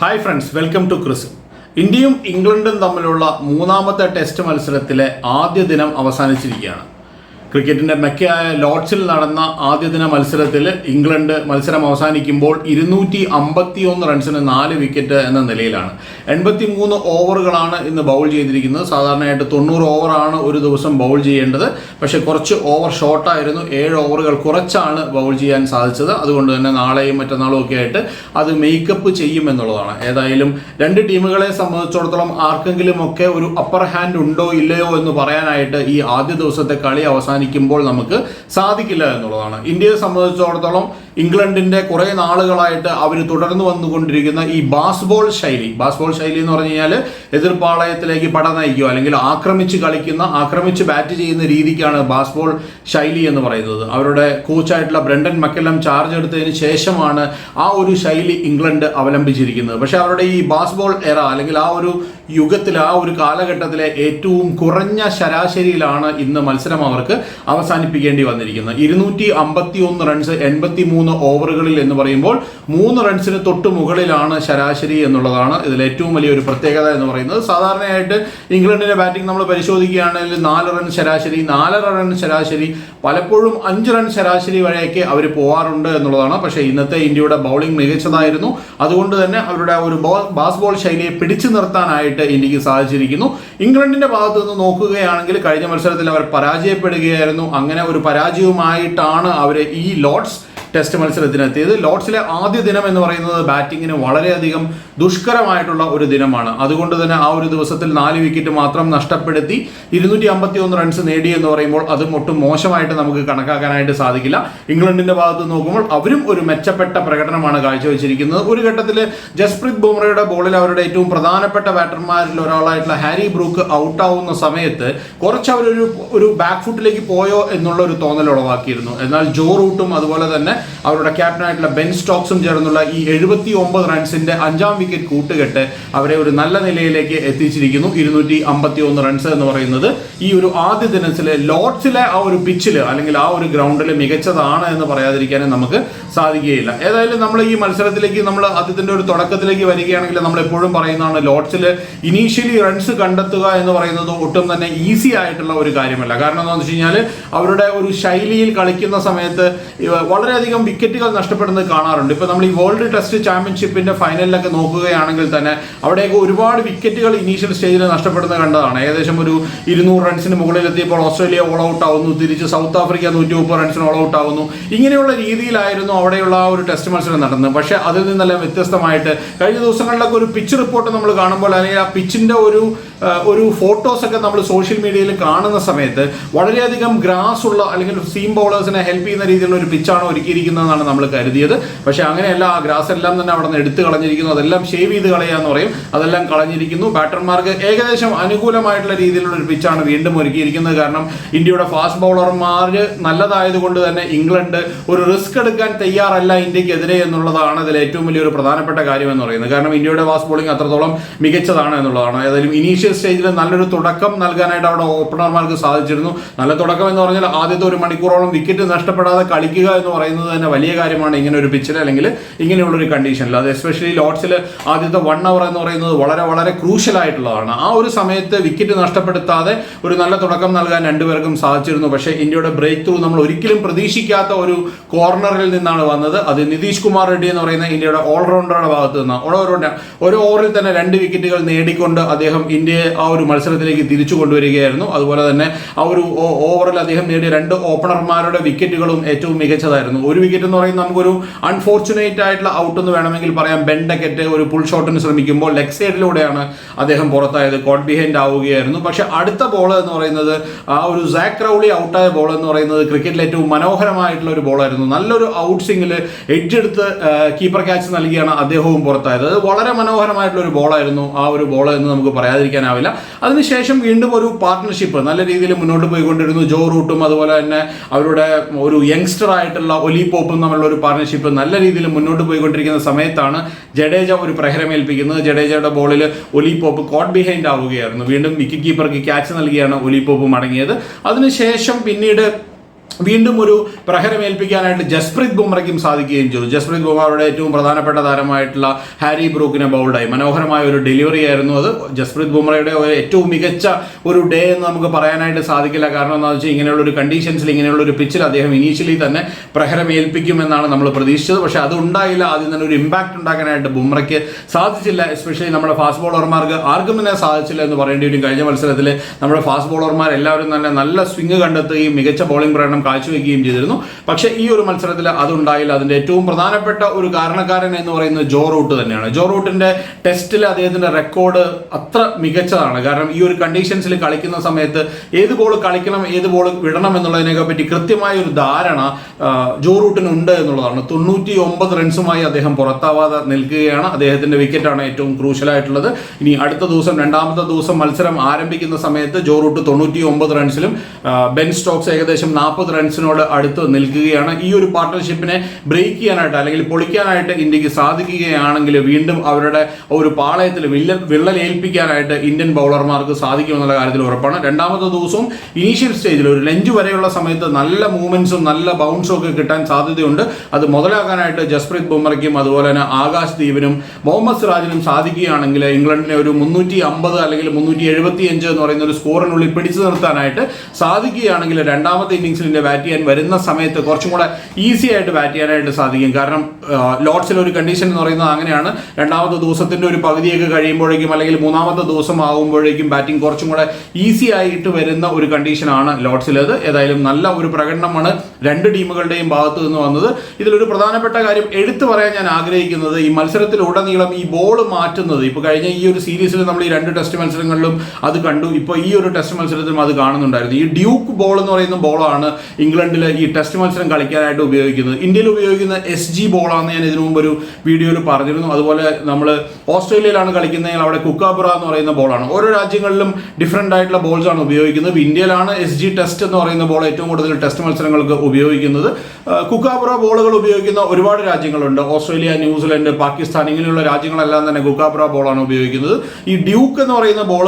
Hi friends welcome to Chris ഇന്ത്യയും ഇംഗ്ലണ്ടും തമ്മിലുള്ള മൂന്നാമത്തെ ടെസ്റ്റ് മത്സരത്തിലെ ആദ്യ ദിനം അവസാനിച്ചിരിക്കുകയാണ്. ക്രിക്കറ്റിന്റെ മെക്കയായ ലോർഡ്സിൽ നടന്ന ആദ്യ ദിന മത്സരത്തിൽ ഇംഗ്ലണ്ട് മത്സരം അവസാനിക്കുമ്പോൾ ഇരുന്നൂറ്റി അമ്പത്തി ഒന്ന് റൺസിന് നാല് വിക്കറ്റ് എന്ന നിലയിലാണ്. എൺപത്തി മൂന്ന് ഓവറുകളാണ് ഇന്ന് ബൗൾ ചെയ്തിരിക്കുന്നത്. സാധാരണയായിട്ട് തൊണ്ണൂറ് ഓവറാണ് ഒരു ദിവസം ബൗൾ ചെയ്യേണ്ടത്. പക്ഷേ കുറച്ച് ഓവർ ഷോർട്ടായിരുന്നു. ഏഴ് ഓവറുകൾ കുറച്ചാണ് ബൗൾ ചെയ്യാൻ സാധിച്ചത്. അതുകൊണ്ട് തന്നെ നാളെയും മറ്റന്നാളും ഒക്കെ ആയിട്ട് അത് മേക്കപ്പ് ചെയ്യും എന്നുള്ളതാണ് ഏതായാലും രണ്ട് ടീമുകളെ സംബന്ധിച്ചിടത്തോളം ആർക്കെങ്കിലും ഒക്കെ ഒരു അപ്പർ ഹാൻഡ് ഉണ്ടോ ഇല്ലയോ എന്ന് പറയാനായിട്ട് ഈ ആദ്യ ദിവസത്തെ കളി അവസാനിക്കുമ്പോൾ നമുക്ക് സാധിക്കില്ല എന്നുള്ളതാണ്. ഇന്ത്യയെ സംബന്ധിച്ചിടത്തോളം ഇംഗ്ലണ്ടിന്റെ കുറെ നാളുകളായിട്ട് അവർ തുടർന്ന് വന്നുകൊണ്ടിരിക്കുന്ന ഈ ബാസ്ബോൾ ശൈലി. ബാസ്ബോൾ ശൈലി എന്ന് പറഞ്ഞു കഴിഞ്ഞാൽ എതിർപ്പാളയത്തിലേക്ക് പട നയിക്കുക അല്ലെങ്കിൽ ആക്രമിച്ച് കളിക്കുന്ന ആക്രമിച്ച് ബാറ്റ് ചെയ്യുന്ന രീതിക്കാണ് ബാസ്ബോൾ ശൈലി എന്ന് പറയുന്നത്. അവരുടെ കോച്ചായിട്ടുള്ള ബ്രണ്ടൻ മക്കെല്ലാം ചാർജ് എടുത്തതിന് ശേഷമാണ് ആ ഒരു ശൈലി ഇംഗ്ലണ്ട് അവലംബിച്ചിരിക്കുന്നത്. പക്ഷേ അവരുടെ ഈ ബാസ്ബോൾ എറ അല്ലെങ്കിൽ ആ ഒരു യുഗത്തിൽ ആ ഒരു കാലഘട്ടത്തിലെ ഏറ്റവും കുറഞ്ഞ ശരാശരിയിലാണ് ഇന്ന് മത്സരം അവർക്ക് അവസാനിപ്പിക്കേണ്ടി വന്നിരിക്കുന്നത്. ഇരുന്നൂറ്റി അമ്പത്തി ഒന്ന് റൺസ് എൺപത്തി മൂന്ന് ഓവറുകളിൽ എന്ന് പറയുമ്പോൾ മൂന്ന് റൺസിന് തൊട്ട് മുകളിലാണ് ശരാശരി എന്നുള്ളതാണ് ഇതിൽ ഏറ്റവും വലിയ ഒരു പ്രത്യേകത എന്ന് പറയുന്നത്. സാധാരണയായിട്ട് ഇംഗ്ലണ്ടിന്റെ ബാറ്റിംഗ് നമ്മൾ പരിശോധിക്കുകയാണെങ്കിൽ നാല് റൺ ശരാശരി നാലര റൺ ശരാശരി പലപ്പോഴും അഞ്ച് റൺ ശരാശരി വരെയൊക്കെ അവർ പോവാറുണ്ട് എന്നുള്ളതാണ്. പക്ഷേ ഇന്നത്തെ ഇന്ത്യയുടെ ബൗളിംഗ് മികച്ചതായിരുന്നു. അതുകൊണ്ട് തന്നെ അവരുടെ ഒരു ബാസ് ബോൾ ശൈലിയെ പിടിച്ചു നിർത്താനായിട്ട് ഇന്ത്യയ്ക്ക് സാധിച്ചിരിക്കുന്നു. ഇംഗ്ലണ്ടിന്റെ ഭാഗത്ത് നിന്ന് നോക്കുകയാണെങ്കിൽ കഴിഞ്ഞ മത്സരത്തിൽ അവർ പരാജയപ്പെടുകയായിരുന്നു. അങ്ങനെ ഒരു പരാജയവുമായിട്ടാണ് അവർ ഈ ലോർഡ്സ് ടെസ്റ്റ് മത്സരത്തിനെത്തിയത്. ലോർഡ്സിലെ ആദ്യ ദിനം എന്ന് പറയുന്നത് ബാറ്റിങ്ങിന് വളരെയധികം ദുഷ്കരമായിട്ടുള്ള ഒരു ദിനമാണ്. അതുകൊണ്ട് തന്നെ ആ ഒരു ദിവസത്തിൽ നാല് വിക്കറ്റ് മാത്രം നഷ്ടപ്പെടുത്തി ഇരുന്നൂറ്റി അമ്പത്തി ഒന്ന് റൺസ് നേടി എന്ന് പറയുമ്പോൾ അത് ഒട്ടും മോശമായിട്ട് നമുക്ക് കണക്കാക്കാനായിട്ട് സാധിക്കില്ല. ഇംഗ്ലണ്ടിന്റെ ഭാഗത്ത് നോക്കുമ്പോൾ അവരും ഒരു മെച്ചപ്പെട്ട പ്രകടനമാണ് കാഴ്ചവെച്ചിരിക്കുന്നത്. ഒരു ഘട്ടത്തിൽ ജസ്പ്രീത് ബുംറയുടെ ബോളിൽ അവരുടെ ഏറ്റവും പ്രധാനപ്പെട്ട ബാറ്റർമാരിൽ ഒരാളായിട്ടുള്ള ഹാരി ബ്രൂക്ക് ഔട്ടാവുന്ന സമയത്ത് കുറച്ച് അവരൊരു ഒരു ബാക്ക് ഫുട്ടിലേക്ക് പോയോ എന്നുള്ള ഒരു തോന്നൽ ഉളവാക്കിയിരുന്നു. എന്നാൽ ജോ റൂട്ടും അതുപോലെ തന്നെ അവരുടെ ക്യാപ്റ്റനായിട്ടുള്ള ബെൻ സ്റ്റോക്സും ചേർന്നുള്ള ഈ എഴുപത്തി ഒമ്പത് റൺസിന്റെ അഞ്ചാം വിക്കറ്റ് കൂട്ടുകെട്ട് അവരെ ഒരു നല്ല നിലയിലേക്ക് എത്തിച്ചിരിക്കുന്നു. ഇരുന്നൂറ്റി അമ്പത്തി ഒന്ന് റൺസ് എന്ന് പറയുന്നത് ഈ ഒരു ആദ്യ ദിനത്തിലെ ലോർഡ്സിലെ ആ ഒരു പിച്ചിൽ അല്ലെങ്കിൽ ആ ഒരു ഗ്രൗണ്ടിൽ മികച്ചതാണ് എന്ന് പറയാതിരിക്കാനും നമുക്ക് സാധിക്കുകയില്ല. ഏതായാലും നമ്മൾ ഈ മത്സരത്തിലേക്ക് നമ്മൾ ആദ്യത്തിന്റെ ഒരു തുടക്കത്തിലേക്ക് വരികയാണെങ്കിൽ നമ്മൾ എപ്പോഴും പറയുന്നതാണ് ലോർഡ്സിൽ ഇനീഷ്യലി റൺസ് കണ്ടെത്തുക എന്ന് പറയുന്നത് ഒട്ടും തന്നെ ഈസി ആയിട്ടുള്ള ഒരു കാര്യമല്ല. കാരണം എന്താണെന്ന് വെച്ച് കഴിഞ്ഞാൽ അവരുടെ ഒരു ശൈലിയിൽ കളിക്കുന്ന സമയത്ത് വളരെയധികം വിക്കറ്റുകൾ നഷ്ടപ്പെടുന്നത് കാണാറുണ്ട്. ഇപ്പൊ നമ്മൾ ഈ വേൾഡ് ടെസ്റ്റ് ചാമ്പ്യൻഷിപ്പിന്റെ ഫൈനലിലൊക്കെ നോക്കുകയാണെങ്കിൽ തന്നെ അവിടെയൊക്കെ ഒരുപാട് വിക്കറ്റുകൾ ഇനീഷ്യൽ സ്റ്റേജിൽ നഷ്ടപ്പെടുന്നത് കണ്ടതാണ്. ഏകദേശം ഒരു ഇരുന്നൂറ് റൺസിന് മുകളിലെത്തിയപ്പോൾ ഓസ്ട്രേലിയ ഓൾ ഔട്ട് ആവുന്നു. തിരിച്ച് സൗത്ത് ആഫ്രിക്ക നൂറ്റി മുപ്പത് റൺസിന് ഓൾ ഔട്ട് ആവുന്നു. ഇങ്ങനെയുള്ള രീതിയിലായിരുന്നു അവിടെയുള്ള ആ ഒരു ടെസ്റ്റ് മത്സരം നടന്നത്. പക്ഷെ അതിൽ നിന്നെല്ലാം വ്യത്യസ്തമായിട്ട് കഴിഞ്ഞ ദിവസങ്ങളിലൊക്കെ ഒരു പിച്ച് റിപ്പോർട്ട് നമ്മൾ കാണുമ്പോൾ അല്ലെങ്കിൽ ആ പിച്ചിന്റെ ഒരു ഒരു ഫോട്ടോസ് ഒക്കെ നമ്മൾ സോഷ്യൽ മീഡിയയിൽ കാണുന്ന സമയത്ത് വളരെയധികം ഗ്രാസ് ഉള്ള അല്ലെങ്കിൽ സീം ബൗളേഴ്സിനെ ഹെൽപ്പ് ചെയ്യുന്ന രീതിയിലുള്ള ഒരു പിച്ചാണ് ഒരുക്കിയിരിക്കുന്നതെന്നാണ് നമ്മൾ കരുതിയത്. പക്ഷേ അങ്ങനെയല്ല ആ ഗ്രാസ് എല്ലാം തന്നെ അവിടെ നിന്ന് എടുത്തു കളഞ്ഞിരിക്കുന്നു. അതെല്ലാം ഷേവ് ചെയ്ത് എന്ന് പറയും. അതെല്ലാം കളഞ്ഞിരിക്കുന്നു. ബാറ്റർമാർക്ക് ഏകദേശം അനുകൂലമായിട്ടുള്ള രീതിയിലുള്ള ഒരു പിച്ചാണ് വീണ്ടും ഒരുക്കിയിരിക്കുന്നത്. കാരണം ഇന്ത്യയുടെ ഫാസ്റ്റ് ബൗളർമാർ നല്ലതായതുകൊണ്ട് തന്നെ ഇംഗ്ലണ്ട് ഒരു റിസ്ക് എടുക്കാൻ തയ്യാറല്ല ഇന്ത്യക്കെതിരെ എന്നുള്ളതാണ് അതിൽ ഏറ്റവും വലിയൊരു പ്രധാനപ്പെട്ട കാര്യം എന്ന് പറയുന്നത്. കാരണം ഇന്ത്യയുടെ ഫാസ്റ്റ് ബോളിംഗ് അത്രത്തോളം മികച്ചതാണ് എന്നുള്ളതാണ്. ഏതായാലും ഇനീഷ്യൽ സ്റ്റേജിൽ നല്ലൊരു തുടക്കം നൽകാനായിട്ട് അവിടെ ഓപ്പണർമാർക്ക് സാധിച്ചിരുന്നു. നല്ല തുടക്കം എന്ന് പറഞ്ഞാൽ ആദ്യത്തെ ഒരു മണിക്കൂറോളം വിക്കറ്റ് നഷ്ടപ്പെടാതെ കളിക്കുക എന്ന് പറയുന്നത് തന്നെ വലിയ കാര്യമാണ് ഇങ്ങനെ ഒരു പിച്ചിൽ അല്ലെങ്കിൽ ഇങ്ങനെയുള്ള ഒരു കണ്ടീഷനിൽ അത് എസ്പെഷ്യലി ലോർഡ്സിൽ ആദ്യത്തെ വൺ അവർ എന്ന് പറയുന്നത് വളരെ വളരെ ക്രൂഷ്യൽ ആയിട്ടുള്ളതാണ്. ആ ഒരു സമയത്ത് വിക്കറ്റ് നഷ്ടപ്പെടുത്താതെ ഒരു നല്ല തുടക്കം നൽകാൻ രണ്ടുപേർക്കും സാധിച്ചിരുന്നു. പക്ഷേ ഇന്ത്യയുടെ ബ്രേക്ക് ത്രൂ നമ്മൾ ഒരിക്കലും പ്രതീക്ഷിക്കാത്ത ഒരു കോർണറിൽ നിന്നാണ് വന്നത്. അത് നിതീഷ് കുമാർ റെഡ്ഡി എന്ന് പറയുന്ന ഇന്ത്യയുടെ ഓൾറൗണ്ടറുടെ ഭാഗത്ത് നിന്ന്. ഓരോ ഒരു ഓവറിൽ തന്നെ രണ്ട് വിക്കറ്റുകൾ നേടിക്കൊണ്ട് അദ്ദേഹം ഇന്ത്യയെ ആ ഒരു മത്സരത്തിലേക്ക് തിരിച്ചു കൊണ്ടുവരികയായിരുന്നു. അതുപോലെ തന്നെ ആ ഒരു ഓവറിൽ അദ്ദേഹം നേടിയ രണ്ട് ഓപ്പണർമാരുടെ വിക്കറ്റുകളും ഏറ്റവും മികച്ചതായിരുന്നു. ഒരു വിക്കറ്റ് എന്ന് പറയുന്നത് നമുക്കൊരു അൺഫോർച്ചുനേറ്റ് ആയിട്ടുള്ള ഔട്ട് എന്ന് വേണമെങ്കിൽ പറയാം. ബെൻഡക്കറ്റ് ഒരു പുൾ ഷോട്ടിന് ശ്രമിക്കുമ്പോൾ ലെഗ് സൈഡിലൂടെയാണ് അദ്ദേഹം പുറത്തായത്. കോട്ട് ബിഹൈൻഡ് ആവുകയായിരുന്നു. പക്ഷെ അടുത്ത ബോൾ എന്ന് പറയുന്നത് ആ ഒരു സാക് റൗളി ഔട്ടായ ബോൾ എന്ന് പറയുന്നത് ക്രിക്കറ്റിലെ ഏറ്റവും മനോഹരമായിട്ടുള്ള ഒരു ബോളായിരുന്നു നല്ലൊരു ഔട്ട് സിംഗിൽ എഡ്ജ് എടുത്ത് കീപ്പർ ക്യാച്ച് നൽകിയാണ് അദ്ദേഹവും പുറത്തായത്. അത് വളരെ മനോഹരമായിട്ടുള്ള ഒരു ബോളായിരുന്നു ആ ഒരു ബോൾ എന്ന് നമുക്ക് പറയാതിരിക്കാനാവില്ല. അതിനുശേഷം വീണ്ടും ഒരു പാർട്ട്ണർഷിപ്പ് നല്ല രീതിയിൽ മുന്നോട്ട് പോയിക്കൊണ്ടിരുന്നു. ജോ റൂട്ടും അതുപോലെ തന്നെ അവരുടെ ഒരു യങ്സ്റ്റർ ആയിട്ടുള്ള ഒലി പോപ്പും തമ്മിലുള്ള ഒരു പാർട്ട്ണർഷിപ്പ് നല്ല രീതിയിൽ മുന്നോട്ട് പോയിക്കൊണ്ടിരിക്കുന്ന സമയത്താണ് ജഡേജ ഒരു പ്രഹരമേൽപ്പിക്കുന്നത് ജഡേജയുടെ ബോളിൽ ഒലി പോപ്പ് കോട്ട് ബിഹൈൻഡ് ആവുകയായിരുന്നു. വീണ്ടും വിക്കറ്റ് കീപ്പർക്ക് ക്യാച്ച് നൽകിയാണ് ഒലി പോപ്പ് മടങ്ങിയത്. അതിനുശേഷം പിന്നീട് വീണ്ടും ഒരു പ്രഹരമേൽപ്പിക്കാനായിട്ട് ജസ്പ്രീത് ബുംറയ്ക്കും സാധിക്കുകയും ചെയ്തു. ജസ്പ്രീത് ബുംറയുടെ ഏറ്റവും പ്രധാനപ്പെട്ട താരമായിട്ടുള്ള ഹാരി ബ്രൂക്കിനെ ബൗൾഡായി മനോഹരമായ ഒരു ഡെലിവറി ആയിരുന്നു അത്. ജസ്പ്രീത് ബുംറയുടെ ഏറ്റവും മികച്ച ഒരു ഡേ എന്ന് നമുക്ക് പറയാനായിട്ട് സാധിക്കില്ല. കാരണം എന്താണെന്ന് വെച്ചാൽ ഇങ്ങനെയുള്ള ഒരു കണ്ടീഷൻസിൽ ഇങ്ങനെയുള്ള ഒരു പിച്ചിൽ അദ്ദേഹം ഇനീഷ്യലി തന്നെ പ്രഹരമേൽപ്പിക്കുമെന്നാണ് നമ്മൾ പ്രതീക്ഷിച്ചത്. പക്ഷേ അത് ഉണ്ടായില്ല. ആദ്യം തന്നെ ഒരു ഇമ്പാക്ട് ഉണ്ടാക്കാനായിട്ട് ബുംറയ്ക്ക് സാധിച്ചില്ല. എസ്പെഷ്യലി നമ്മുടെ ഫാസ്റ്റ് ബോളർമാർക്ക് ആർക്കും തന്നെ സാധിച്ചില്ല എന്ന് പറയേണ്ടി വരും. കഴിഞ്ഞ മത്സരത്തിൽ നമ്മുടെ ഫാസ്റ്റ് ബോളർമാർ എല്ലാവരും തന്നെ നല്ല സ്വിംഗ് കണ്ടെത്തുകയും മികച്ച ബോളിംഗ് പ്രകടനം കാഴ്ചവെക്കുകയും ചെയ്തിരുന്നു. പക്ഷേ ഈ ഒരു മത്സരത്തിൽ അതുണ്ടായില്ല. അതിന്റെ ഏറ്റവും പ്രധാനപ്പെട്ട ഒരു കാരണക്കാരൻ എന്ന് പറയുന്നത് ജോ റൂട്ട് തന്നെയാണ്. ജോ റൂട്ടിന്റെ ടെസ്റ്റിൽ അദ്ദേഹത്തിന്റെ റെക്കോർഡ് അത്ര മികച്ചതാണ്. കാരണം ഈ ഒരു കണ്ടീഷൻസിൽ കളിക്കുന്ന സമയത്ത് ഏത് ബോൾ കളിക്കണം ഏത് ബോൾ വിടണം എന്നുള്ളതിനെ പറ്റി കൃത്യമായ ഒരു ധാരണ ജോ റൂട്ടിന് ഉണ്ട് എന്നുള്ളതാണ്. തൊണ്ണൂറ്റി ഒമ്പത് റൺസുമായി അദ്ദേഹം പുറത്താവാതെ നിൽക്കുകയാണ്. അദ്ദേഹത്തിന്റെ വിക്കറ്റാണ് ഏറ്റവും ക്രൂഷ്യലായിട്ടുള്ളത്. ഇനി അടുത്ത ദിവസം രണ്ടാമത്തെ ദിവസം മത്സരം ആരംഭിക്കുന്ന സമയത്ത് ജോ റൂട്ട് തൊണ്ണൂറ്റി ഒമ്പത് റൺസിലും ബെൻ സ്റ്റോക്സ് ഏകദേശം നാൽപ്പത് റൺസിനോട് അടുത്ത് നിൽക്കുകയാണ്. ഈ ഒരു പാർട്ട്ണർഷിപ്പിനെ ബ്രേക്ക് ചെയ്യാനായിട്ട് അല്ലെങ്കിൽ പൊളിക്കാനായിട്ട് ഇന്ത്യയ്ക്ക് സാധിക്കുകയാണെങ്കിൽ വീണ്ടും അവരുടെ ഒരു പാളയത്തിൽ വില്ല വിള്ളലേൽപ്പിക്കാനായിട്ട് ഇന്ത്യൻ ബൗളർമാർക്ക് സാധിക്കുമെന്നുള്ള കാര്യത്തിൽ ഉറപ്പാണ്. രണ്ടാമത്തെ ദിവസവും ഇനീഷ്യൽ സ്റ്റേജിൽ ഒരു ലഞ്ച് വരെയുള്ള സമയത്ത് നല്ല മൂവ്മെന്റ്സും നല്ല ബൗൺസും ഒക്കെ കിട്ടാൻ സാധ്യതയുണ്ട്. അത് മുതലാക്കാനായിട്ട് ജസ്പ്രീത് ബുംറയ്ക്കും അതുപോലെ തന്നെ ആകാശ് ദീപിനും മുഹമ്മദ് സിറാജിനും സാധിക്കുകയാണെങ്കിൽ ഇംഗ്ലണ്ടിനെ ഒരു മുന്നൂറ്റി അമ്പത് അല്ലെങ്കിൽ മുന്നൂറ്റി എഴുപത്തി അഞ്ച് എന്ന് പറയുന്ന ഒരു സ്കോറിനുള്ളിൽ പിടിച്ചു നിർത്താനായിട്ട് സാധിക്കുകയാണെങ്കിൽ രണ്ടാമത്തെ ഇന്നിങ്സിൽ ഇന്ത്യ ബാറ്റ് ചെയ്യാൻ വരുന്ന സമയത്ത് കുറച്ചും കൂടെ ഈസി ആയിട്ട് ബാറ്റ് ചെയ്യാനായിട്ട് സാധിക്കും. കാരണം ലോഡ്സിൽ ഒരു കണ്ടീഷൻ എന്ന് പറയുന്നത് അങ്ങനെയാണ്. രണ്ടാമത്തെ ദിവസത്തിന്റെ ഒരു പകുതിയൊക്കെ കഴിയുമ്പോഴേക്കും അല്ലെങ്കിൽ മൂന്നാമത്തെ ദിവസം ആകുമ്പോഴേക്കും ബാറ്റിംഗ് കുറച്ചും കൂടെ ഈസി ആയിട്ട് വരുന്ന ഒരു കണ്ടീഷനാണ് ലോഡ്സിലേത് ഏതായാലും നല്ല ഒരു പ്രകടനമാണ് രണ്ട് ടീമുകളുടെയും ഭാഗത്തു നിന്ന് വന്നത്. ഇതിലൊരു പ്രധാനപ്പെട്ട കാര്യം എടുത്തു പറയാൻ ഞാൻ ആഗ്രഹിക്കുന്നത് ഈ മത്സരത്തിലുടനീളം ഈ ബോൾ മാറ്റുന്നത്. ഇപ്പോൾ കഴിഞ്ഞ ഈ ഒരു സീരീസിൽ നമ്മൾ ഈ രണ്ട് ടെസ്റ്റ് മത്സരങ്ങളിലും അത് കണ്ടു. ഇപ്പോൾ ഈ ഒരു ടെസ്റ്റ് മത്സരത്തിലും അത് കാണുന്നുണ്ടായിരുന്നു. ഈ ഡ്യൂക്ക് ബോൾ എന്ന് പറയുന്ന ബോളാണ് ഇംഗ്ലണ്ടിൽ ഈ ടെസ്റ്റ് മത്സരം കളിക്കാനായിട്ട് ഉപയോഗിക്കുന്നത്. ഇന്ത്യയിൽ ഉപയോഗിക്കുന്ന എസ് ജി ബോളാണെന്ന് ഞാൻ ഇതിനു മുമ്പ് ഒരു വീഡിയോയിൽ പറഞ്ഞിരുന്നു. അതുപോലെ നമ്മൾ ഓസ്ട്രേലിയയിലാണ് കളിക്കുന്നതെങ്കിൽ അവിടെ കുക്കാബുറ എന്ന് പറയുന്ന ബോളാണ് ഓരോ രാജ്യങ്ങളിലും ഡിഫറെന്റ് ആയിട്ടുള്ള ബോൾസ് ആണ് ഉപയോഗിക്കുന്നത്. ഇന്ത്യയിലാണ് എസ് ജി ടെസ്റ്റ് എന്ന് പറയുന്ന ബോൾ ഏറ്റവും കൂടുതൽ ടെസ്റ്റ് മത്സരങ്ങൾക്ക് ഉപയോഗിക്കുന്നത്. കുക്കാബുറ ബോളുകൾ ഉപയോഗിക്കുന്ന ഒരുപാട് രാജ്യങ്ങളുണ്ട്. ഓസ്ട്രേലിയ ന്യൂസിലൻഡ് പാകിസ്ഥാൻ ഇങ്ങനെയുള്ള രാജ്യങ്ങളെല്ലാം തന്നെ കുക്കാബുറ ബോളാണ് ഉപയോഗിക്കുന്നത്. ഈ ഡ്യൂക്ക് എന്ന് പറയുന്ന ബോൾ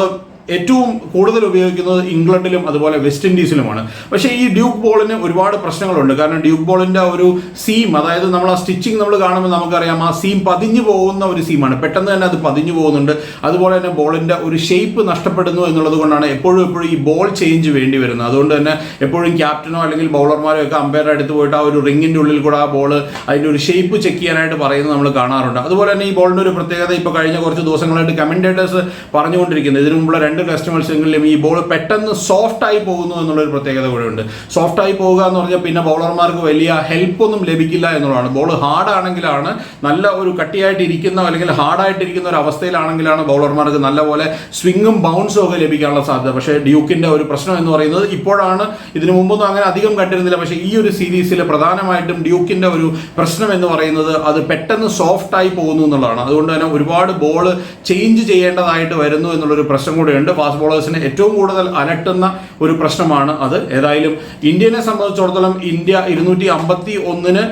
ഏറ്റവും കൂടുതൽ ഉപയോഗിക്കുന്നത് ഇംഗ്ലണ്ടിലും അതുപോലെ വെസ്റ്റ് ഇൻഡീസിലുമാണ്. പക്ഷേ ഈ ഡ്യൂക്ക് ബോളിന് ഒരുപാട് പ്രശ്നങ്ങളുണ്ട്. കാരണം ഡ്യൂക്ക് ബോളിന്റെ ഒരു സീം അതായത് നമ്മൾ ആ സ്റ്റിച്ചിങ് നമ്മൾ കാണുമ്പോൾ നമുക്കറിയാം ആ സീം പതിഞ്ഞു പോകുന്ന ഒരു സീമാണ് പെട്ടെന്ന് തന്നെ അത് പതിഞ്ഞു പോകുന്നുണ്ട്. അതുപോലെ തന്നെ ബോളിന്റെ ഒരു ഷേപ്പ് നഷ്ടപ്പെടുന്നു എന്നുള്ളത് കൊണ്ടാണ് എപ്പോഴും എപ്പോഴും ഈ ബോൾ ചേഞ്ച് വേണ്ടി വരുന്നത്. അതുകൊണ്ട് തന്നെ എപ്പോഴും ക്യാപ്റ്റനോ അല്ലെങ്കിൽ ബൗളർമാരോ ഒക്കെ അമ്പയറുടെ അടുത്ത് പോയിട്ട് ആ ഒരു റിങ്ങിന്റെ ഉള്ളിൽ കൂടെ ആ ബോൾ അതിന്റെ ഒരു ഷേപ്പ് ചെക്ക് ചെയ്യാനായിട്ട് പറയുന്നത് നമ്മൾ കാണാറുണ്ട്. അതുപോലെ തന്നെ ഈ ബോളിന്റെ ഒരു പ്രത്യേകത ഇപ്പോൾ കഴിഞ്ഞ കുറച്ച് ദിവസങ്ങളായിട്ട് കമന്റേറ്റേഴ്സ് പറഞ്ഞുകൊണ്ടിരിക്കുന്നത്. ഇതിനു മുമ്പുള്ള രണ്ട് ടെസ്റ്റ് മത്സരങ്ങളിലും ഈ ബോൾ പെട്ടെന്ന് സോഫ്റ്റ് ആയി പോകുന്നു എന്നുള്ളൊരു പ്രത്യേകത കൂടെ ഉണ്ട്. സോഫ്റ്റ് ആയി പോകുക എന്ന് പറഞ്ഞാൽ പിന്നെ ബൗളർമാർക്ക് വലിയ ഹെൽപ്പൊന്നും ലഭിക്കില്ല എന്നുള്ളതാണ്. ബോൾ ഹാർഡാണെങ്കിലാണ് നല്ല ഒരു കട്ടിയായിട്ട് ഇരിക്കുന്ന അല്ലെങ്കിൽ ഹാർഡായിട്ടിരിക്കുന്ന ഒരു അവസ്ഥയിലാണെങ്കിലാണ് ബൗളർമാർക്ക് നല്ലപോലെ സ്വിങ്ങും ബൗൺസും ഒക്കെ ലഭിക്കാനുള്ള സാധ്യത. പക്ഷേ ഡ്യൂക്കിന്റെ ഒരു പ്രശ്നം എന്ന് പറയുന്നത് ഇപ്പോഴാണ്. ഇതിനു മുമ്പൊന്നും അങ്ങനെ അധികം കണ്ടിരുന്നില്ല. പക്ഷേ ഈ ഒരു സീരീസിൽ പ്രധാനമായിട്ടും ഡ്യൂക്കിന്റെ ഒരു പ്രശ്നം എന്ന് പറയുന്നത് അത് പെട്ടെന്ന് സോഫ്റ്റ് ആയി പോകുന്നു എന്നുള്ളതാണ്. അതുകൊണ്ട് തന്നെ ഒരുപാട് ബോൾ ചേഞ്ച് ചെയ്യേണ്ടതായിട്ട് വരുന്നു എന്നുള്ളൊരു പ്രശ്നം കൂടെയുണ്ട് ഫാസ്റ്റ് ബോളേഴ്സിനെ ഏറ്റവും കൂടുതൽ അലട്ടുന്ന ഒരു പ്രശ്നമാണ് അത്. ഏതായാലും ഇന്ത്യനെ സംബന്ധിച്ചിടത്തോളം ഇന്ത്യ ഇരുന്നൂറ്റി അമ്പത്തി ഒന്നിന്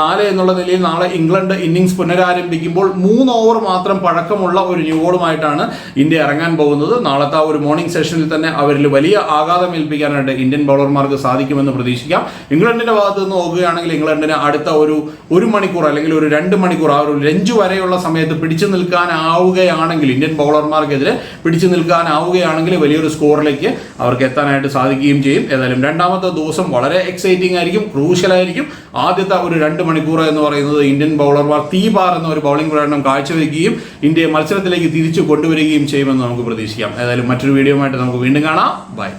നാല് എന്നുള്ള നിലയിൽ നാളെ ഇംഗ്ലണ്ട് ഇന്നിങ്സ് പുനരാരംഭിക്കുമ്പോൾ മൂന്ന് ഓവർ മാത്രം പഴക്കമുള്ള ഒരു ന്യൂ ബോളുമായിട്ടാണ് ഇന്ത്യ ഇറങ്ങാൻ പോകുന്നത്. നാളത്തെ ആ ഒരു മോർണിംഗ് സെഷനിൽ തന്നെ അവരിൽ വലിയ ആഘാതം ഏൽപ്പിക്കാനായിട്ട് ഇന്ത്യൻ ബൗളർമാർക്ക് സാധിക്കുമെന്ന് പ്രതീക്ഷിക്കാം. ഇംഗ്ലണ്ടിന്റെ ഭാഗത്ത് നിന്ന് നോക്കുകയാണെങ്കിൽ ഇംഗ്ലണ്ടിന് അടുത്ത ഒരു ഒരു മണിക്കൂർ അല്ലെങ്കിൽ ഒരു രണ്ട് മണിക്കൂർ ആ ഒരു ലഞ്ച് വരെയുള്ള സമയത്ത് പിടിച്ചു നിൽക്കാനാവുകയാണെങ്കിൽ ഇന്ത്യൻ ബൗളർമാർക്കെതിരെ പിടിച്ചു നിൽക്കാനാവുകയാണെങ്കിൽ വലിയൊരു സ്കോറിലേക്ക് അവർക്ക് എത്താനായിട്ട് സാധിക്കുകയും ചെയ്യും. ഏതായാലും രണ്ടാമത്തെ ദിവസം വളരെ എക്സൈറ്റിംഗ് ആയിരിക്കും ക്രൂഷ്യൽ ആയിരിക്കും. ആദ്യത്തെ ഒരു രണ്ട് മണിക്കൂർ എന്ന് പറയുന്നത് ഇന്ത്യൻ ബൗളർമാർ തീപാർ എന്ന ഒരു ബൗളിംഗ് പ്രകടനം കാഴ്ചവെക്കുകയും ഇന്ത്യയെ മത്സരത്തിലേക്ക് തിരിച്ചു കൊണ്ടുവരികയും ചെയ്യുമെന്ന് നമുക്ക് പ്രതീക്ഷിക്കാം. ഏതായാലും മറ്റൊരു വീഡിയോ ആയിട്ട് നമുക്ക് വീണ്ടും കാണാം. ബൈ